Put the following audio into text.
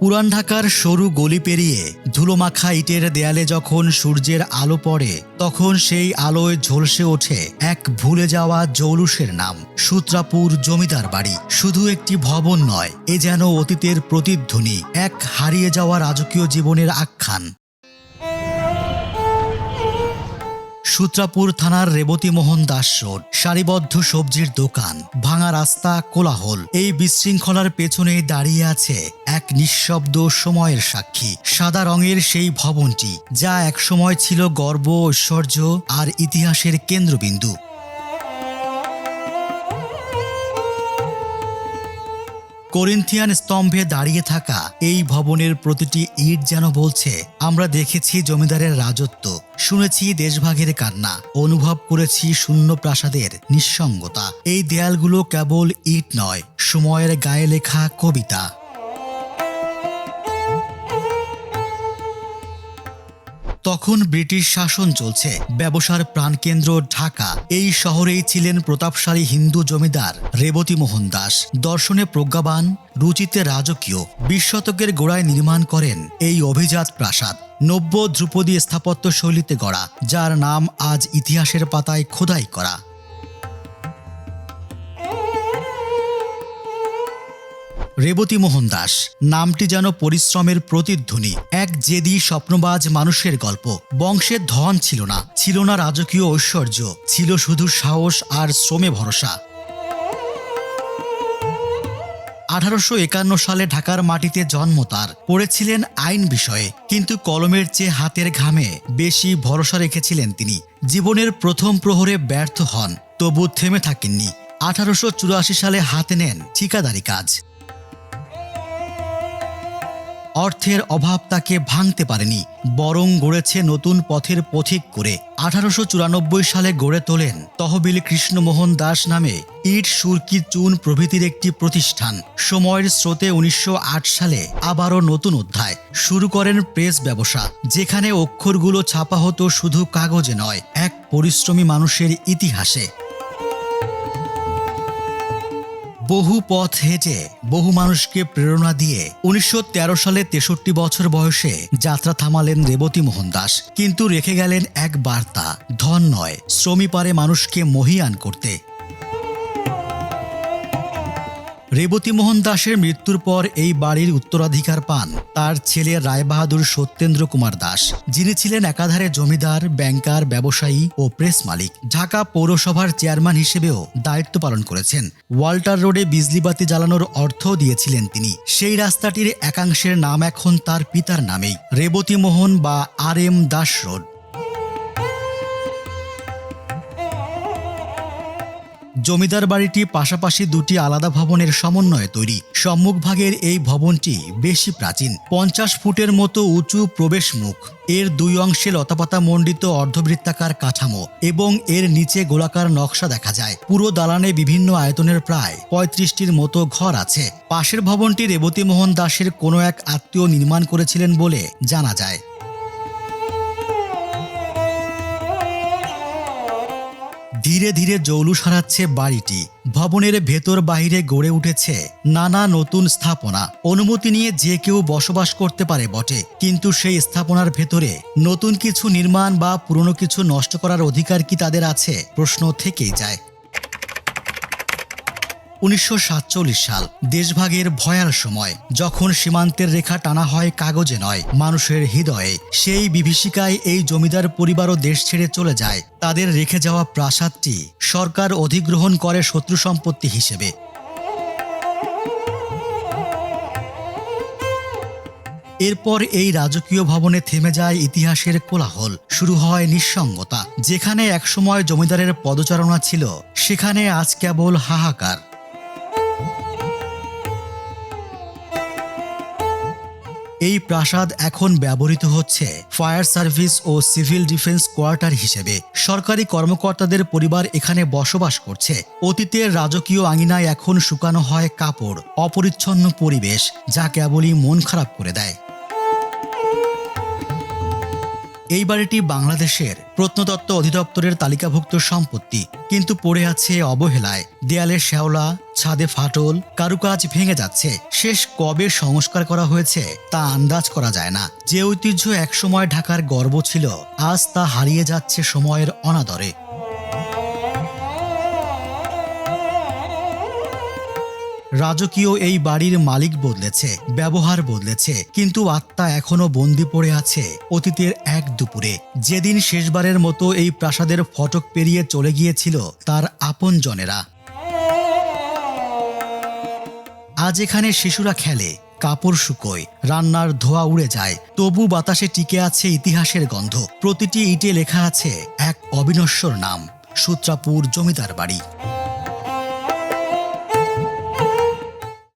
পুরান ঢাকার সরু গলি পেরিয়ে ধুলোমাখা ইটের দেয়ালে যখন সূর্যের আলো পড়ে, তখন সেই আলোয় ঝলসে ওঠে এক ভুলে যাওয়া জৌলুসের নাম, সূত্রাপুর জমিদার বাড়ি। শুধু একটি ভবন নয়, এ যেন অতীতের প্রতিধ্বনি, এক হারিয়ে যাওয়া রাজকীয় জীবনের আখ্যান। সূত্রাপুর থানার রেবতী মোহন দাস রোড, সারিবদ্ধ সবজির দোকান, ভাঙা রাস্তা, কোলাহল। এই বিশৃঙ্খলার পেছনে দাঁড়িয়ে আছে এক নিঃশব্দ সময়ের সাক্ষী। সাদা রঙের সেই ভবনটি, যা একসময় ছিল গর্ব ঐশ্বর্য আর ইতিহাসের কেন্দ্রবিন্দু। করিন্থিয়ান স্তম্ভে দাঁড়িয়ে থাকা এই ভবনের প্রতিটি ইট যেন বলছে, আমরা দেখেছি জমিদারের রাজত্ব, শুনেছি দেশভাগের কান্না, অনুভব করেছি শূন্য প্রাসাদের নিঃসঙ্গতা। এই দেয়ালগুলো কেবল ইট নয়, সময়ের গায়ে লেখা কবিতা। তখন ব্রিটিশ শাসন চলছে। ব্যবসার প্রাণকেন্দ্র ঢাকা। এই শহরেই ছিলেন প্রতাপশালী হিন্দু জমিদার রেবতী মোহন দাস। দর্শনে প্রজ্ঞাবান, রুচিতে রাজকীয় বিশ শতকের গোড়ায় নির্মাণ করেন এই অভিজাত প্রাসাদ। নব্য ধ্রুপদী স্থাপত্য শৈলীতে গড়া, যার নাম আজ ইতিহাসের পাতায় খোদাই করা। রেবতী মোহন দাস। নামটি যেন পরিশ্রমের প্রতিধ্বনি। এক জেদি স্বপ্নবাজ মানুষের গল্প। বংশের ধন ছিল না। ছিল না রাজকীয় ঐশ্বর্য। ছিল শুধু সাহস আর শ্রমে ভরসা। আঠারোশো একান্ন সালে ঢাকার মাটিতে জন্ম তার। পড়েছিলেন আইন বিষয়ে। কিন্তু কলমের চেয়ে হাতের ঘামে বেশি ভরসা রেখেছিলেন তিনি। জীবনের প্রথম প্রহরে ব্যর্থ হন। তবু থেমে থাকেননি। আঠারোশো চুরাশি সালে হাতে নেন ঠিকাদারি কাজ। অর্থের অভাব তাকে ভাঙতে পারেনি, বরং গড়েছে নতুন পথের পথিক করে। আঠারোশো চুরানব্বই সালে গড়ে তোলেন তহবিল কৃষ্ণমোহন দাস নামে ইট, সুরকি, চুন প্রভৃতির একটি প্রতিষ্ঠান। সময়ের স্রোতে উনিশশো আট সালে আবারও নতুন অধ্যায়। শুরু করেন প্রেস ব্যবসা, যেখানে অক্ষরগুলো ছাপা হতো শুধু কাগজে নয়, এক পরিশ্রমী মানুষের ইতিহাসে। বহু পথ হেঁটে বহু মানুষকে প্রেরণা দিয়ে উনিশশো তেরো সালে তেষট্টি বছর বয়সে যাত্রা থামালেন রেবতী মোহন দাস। কিন্তু রেখে গেলেন এক বার্তা, ধন নয়, শ্রমী পারে মানুষকে মহিয়ান করতে। রেবতী মোহন দাসের মৃত্যুর পর এই বাড়ির উত্তরাধিকার পান তার ছেলে রায়বাহাদুর সত্যেন্দ্র কুমার দাস, যিনি ছিলেন একাধারে জমিদার, ব্যাংকার, ব্যবসায়ী ও প্রেস মালিক। ঢাকা পৌরসভার চেয়ারম্যান হিসেবেও দায়িত্ব পালন করেছেন। ওয়াল্টার রোডে বিজলিবাতি জ্বালানোর অর্থও দিয়েছিলেন তিনি। সেই রাস্তাটির একাংশের নাম এখন তার পিতার নামেই। রেবতী মোহন বা আর এম দাস রোড। জমিদার বাড়িটি পাশাপাশি দুটি আলাদা ভবনের সমন্বয়ে তৈরি। সম্মুখভাগের এই ভবনটি বেশি প্রাচীন, পঞ্চাশ ফুটের মতো উঁচু প্রবেশ মুখ এর দুই অংশে লতাপাতা মণ্ডিত অর্ধবৃত্তাকার কাঠামো এবং এর নিচে গোলাকার নকশা দেখা যায়। পুরো দালানে বিভিন্ন আয়তনের প্রায় পঁয়ত্রিশটির মতো ঘর আছে। পাশের ভবনটি রেবতী মোহন দাসের কোনো এক আত্মীয় নির্মাণ করেছিলেন বলে জানা যায়। ধীরে ধীরে জৌলুস হারাচ্ছে বাড়িটি। ভবনের ভেতর বাহিরে গড়ে উঠেছে নানা নতুন স্থাপনা। অনুমতি নিয়ে যে কেউ বসবাস করতে পারে বটে। কিন্তু সেই স্থাপনার ভেতরে নতুন কিছু নির্মাণ বা পুরনো কিছু নষ্ট করার অধিকার কি তাদের আছে? প্রশ্ন থেকেই যায়। উনিশশো সাতচল্লিশ সাল, দেশভাগের ভয়াল সময়, যখন সীমান্তের রেখা টানা হয় কাগজে নয়, মানুষের হৃদয়ে। সেই বিভীষিকায় এই জমিদার পরিবারও দেশ ছেড়ে চলে যায়। তাদের রেখে যাওয়া প্রাসাদটি সরকার অধিগ্রহণ করে শত্রু সম্পত্তি হিসেবে। এরপর এই রাজকীয় ভবনে থেমে যায় ইতিহাসের কোলাহল, শুরু হয় নিঃসঙ্গতা। যেখানে একসময় জমিদারের পদচারণা ছিল, সেখানে আজ কেবল হাহাকার। এই প্রাসাদ এখন ব্যবহৃত হচ্ছে ফায়ার সার্ভিস ও সিভিল ডিফেন্স কোয়ার্টার হিসেবে। সরকারি কর্মকর্তাদের পরিবার এখানে বসবাস করছে। অতীতের রাজকীয় আঙিনায় এখন শুকানো হয় কাপড়, অপরিচ্ছন্ন পরিবেশ, যা কেবলই মন খারাপ করে দেয়। এই বাড়িটি বাংলাদেশের প্রত্নতত্ত্ব অধিদপ্তরের তালিকাভুক্ত সম্পত্তি, কিন্তু পড়ে আছে অবহেলায়। দেয়ালে শ্যাওলা, ছাদে ফাটল, কারুকাজ ভেঙে যাচ্ছে। শেষ কবে সংস্কার করা হয়েছে তা আন্দাজ করা যায় না। যে ঐতিহ্য একসময় ঢাকার গর্ব ছিল, আজ তা হারিয়ে যাচ্ছে সময়ের অনাদরে। রাজকীয় এই বাড়ির মালিক বদলেছে, ব্যবহার বদলেছে, কিন্তু আত্মা এখনও বন্দি পড়ে আছে অতীতের এক দুপুরে। যেদিন শেষবারের মতো এই প্রাসাদের ফটক পেরিয়ে চলে গিয়েছিল তার আপন জনেরা। আজ এখানে শিশুরা খেলে, কাপড় শুকোয়, রান্নার ধোয়া উড়ে যায়, তবু বাতাসে টিকে আছে ইতিহাসের গন্ধ। প্রতিটি ইটে লেখা আছে এক অবিনশ্বর নাম, সূত্রাপুর জমিদার বাড়ি।